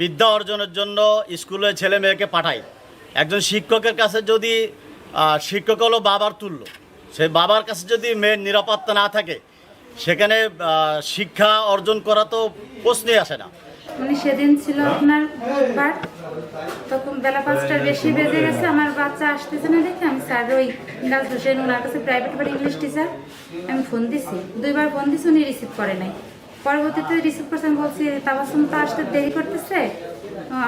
বিদ্যা অর্জনের জন্য স্কুলে ছেলে মেয়েকে পাঠাই। একজন শিক্ষকের কাছে যদি শিক্ষক হলো বাবার তুল্য। সে বাবার কাছে যদি মেয়ের নিরাপত্তা না থাকে, সেখানে শিক্ষা অর্জন করা তো প্রশ্নই আসে না। মানে সেদিন ছিল আপনার তখন বেলা পাঁচটার বেশি বেজে গেছে আমার বাচ্চা আসতেছে না দেখে আমি স্যার ওই মিরাজ হোসেন ওনার কাছে প্রাইভেট পড়ে ইংলিশ টিচার আমি ফোন দিছি। দুইবার ফোন দিছি উনি রিসিভ করে নাই। পরবর্তীতে রিসিভ করছে আমি বলছি তাবাসুম তো আসতে দেরি করতেছে।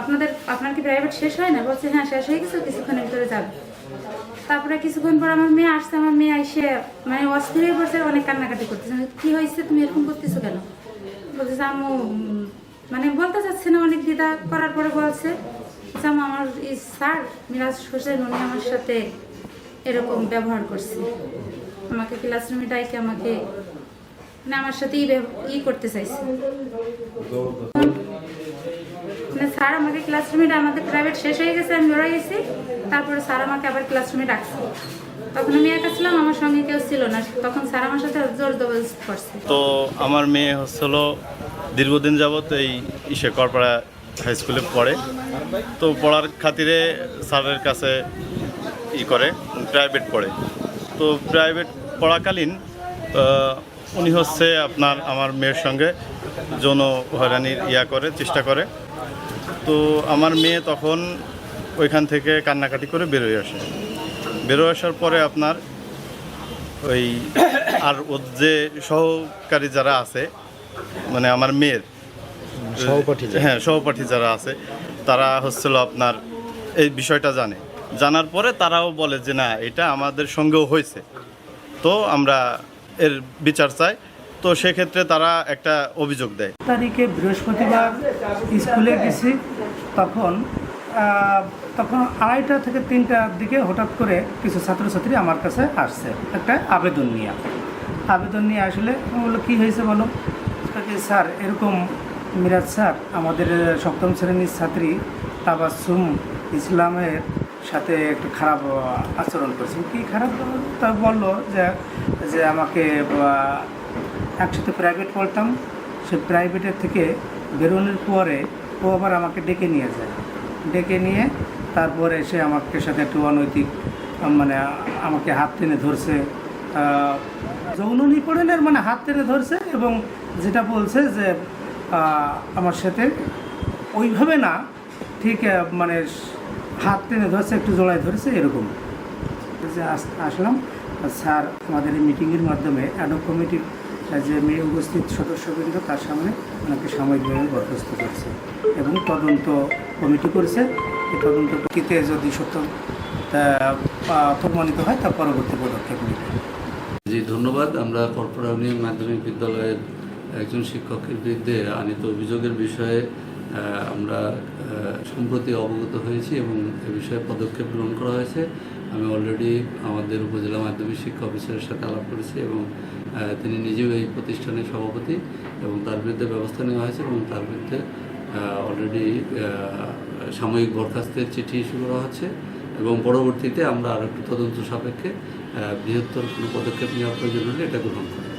আপনাদের আপনার কি প্রাইভেট শেষ হয় না? বলছে হ্যাঁ শেষ হয়ে গেছে কিছুক্ষণের ভিতরে যাবে। তারপরে কিছুক্ষণ পর আমার মেয়ে আসছে আমার মেয়ে এসে মানে অস্থির হয়ে পড়ছে অনেক কান্নাকাটি করতেছে। আমি, কি হয়েছে? তুমি এরকম করতেছো কেন? বলতেছে উম, মানে বলতে চাচ্ছে না অনেক দ্বিধা করার পরে বলছে যে, আম্মু আমার এই স্যার মিরাজ হোসেন উনি আমার সাথে এরকম ব্যবহার করছে। আমাকে ক্লাসরুমে ডাইকে আমাকে মানে আমার সাথে ই করতে চাইছে। মানে স্যার আমাকে ক্লাসরুমে আমাদের প্রাইভেট শেষ হয়ে গেছে আমি বেরোয় গেছি তারপরে স্যার আমাকে আবার ক্লাসরুমে ডাকছে। তখন আমি একা ছিলাম, আমার সঙ্গে কেউ ছিল না। তখন স্যার আমার সাথে জোর জবরদস্ত করছে। তো আমার মেয়ে হচ্ছিল দীর্ঘদিন যাবৎ এই ইসে করপাড়া হাই স্কুলে পড়ে। তো পড়ার খাতিরে স্যারের কাছে ই করে প্রাইভেট পড়ে। তো প্রাইভেট পড়াকালীন উনি হচ্ছে আপনার আমার মেয়ের সঙ্গে যৌন হয়রানির ইয়া করে, চেষ্টা করে। তো আমার মেয়ে তখন ওইখান থেকে কান্নাকাটি করে বেরোয় আসে। বেরোয় আসার পরে আপনার ওই আর ওর যে সহকারী যারা আছে মানে আমার মেয়ের সহপাঠী হ্যাঁ সহপাঠী যারা আছে তারা হচ্ছিল আপনার এই বিষয়টা জানে। জানার পরে তারাও বলে যে না এটা আমাদের সঙ্গেও হয়েছে। তো আমরা এর বিচার চাই। তো সেক্ষেত্রে তারা একটা অভিযোগ দেয়। তারিখে বৃহস্পতিবার স্কুলে গেছি তখন তখন আড়াইটা থেকে তিনটার দিকে হঠাৎ করে কিছু ছাত্রছাত্রী আমার কাছে আসছে একটা আবেদন নিয়ে। আবেদন নিয়ে আসলে বলল, কী হয়েছে বলো? স্যার, এরকম মিরাজ স্যার, আমাদের সপ্তম শ্রেণির ছাত্রী তাবাসুম ইসলামের সাথে একটু খারাপ আচরণ করছে। কী খারাপ? তা বলল যে যে আমাকে একসাথে প্রাইভেট পড়তাম। সে প্রাইভেটের থেকে বেরোনোর পরে ও আবার আমাকে ডেকে নিয়ে যায়। ডেকে নিয়ে তারপরে এসে আমাকে সাথে একটু অনৈতিক মানে আমাকে হাত টেনে ধরছে। যৌন নিপীড়নের মানে হাত টেনে ধরছে এবং যেটা বলছে যে আমার সাথে ওইভাবে না, ঠিক মানে হাত টেনে ধরছে, একটু জোড়ায় ধরেছে, এরকম। যে আসলাম। স্যার আমাদের এই মিটিংয়ের মাধ্যমে অ্যাডক কমিটির যে মেয়ে উপস্থিত সদস্যবৃন্দ, তার সামনে ওনাকে সাময়িকভাবে বরখাস্ত করছে এবং তদন্ত কমিটি করেছে। এই যদি সত্য প্রমাণিত হয়, তা পরবর্তী পদক্ষেপ নেবে। জি, ধন্যবাদ। আমরা কর্পোরাউনিয়ন মাধ্যমিক বিদ্যালয়ের একজন শিক্ষকের বিরুদ্ধে আনিত অভিযোগের বিষয়ে আমরা সম্প্রতি অবগত হয়েছি এবং এ বিষয়ে পদক্ষেপ গ্রহণ করা হয়েছে। আমি অলরেডি আমাদের উপজেলা মাধ্যমিক শিক্ষা অফিসারের সাথে আলাপ করেছি এবং তিনি নিজেও এই প্রতিষ্ঠানের সভাপতি এবং তার বিরুদ্ধে ব্যবস্থা নেওয়া হয়েছে এবং তার বিরুদ্ধে অলরেডি সাময়িক বরখাস্তের চিঠি ইস্যু করা হচ্ছে এবং পরবর্তীতে আমরা আরেকটু তদন্ত সাপেক্ষে বৃহত্তর কোনো পদক্ষেপ নেওয়ার প্রয়োজন হলে এটা গ্রহণ করব।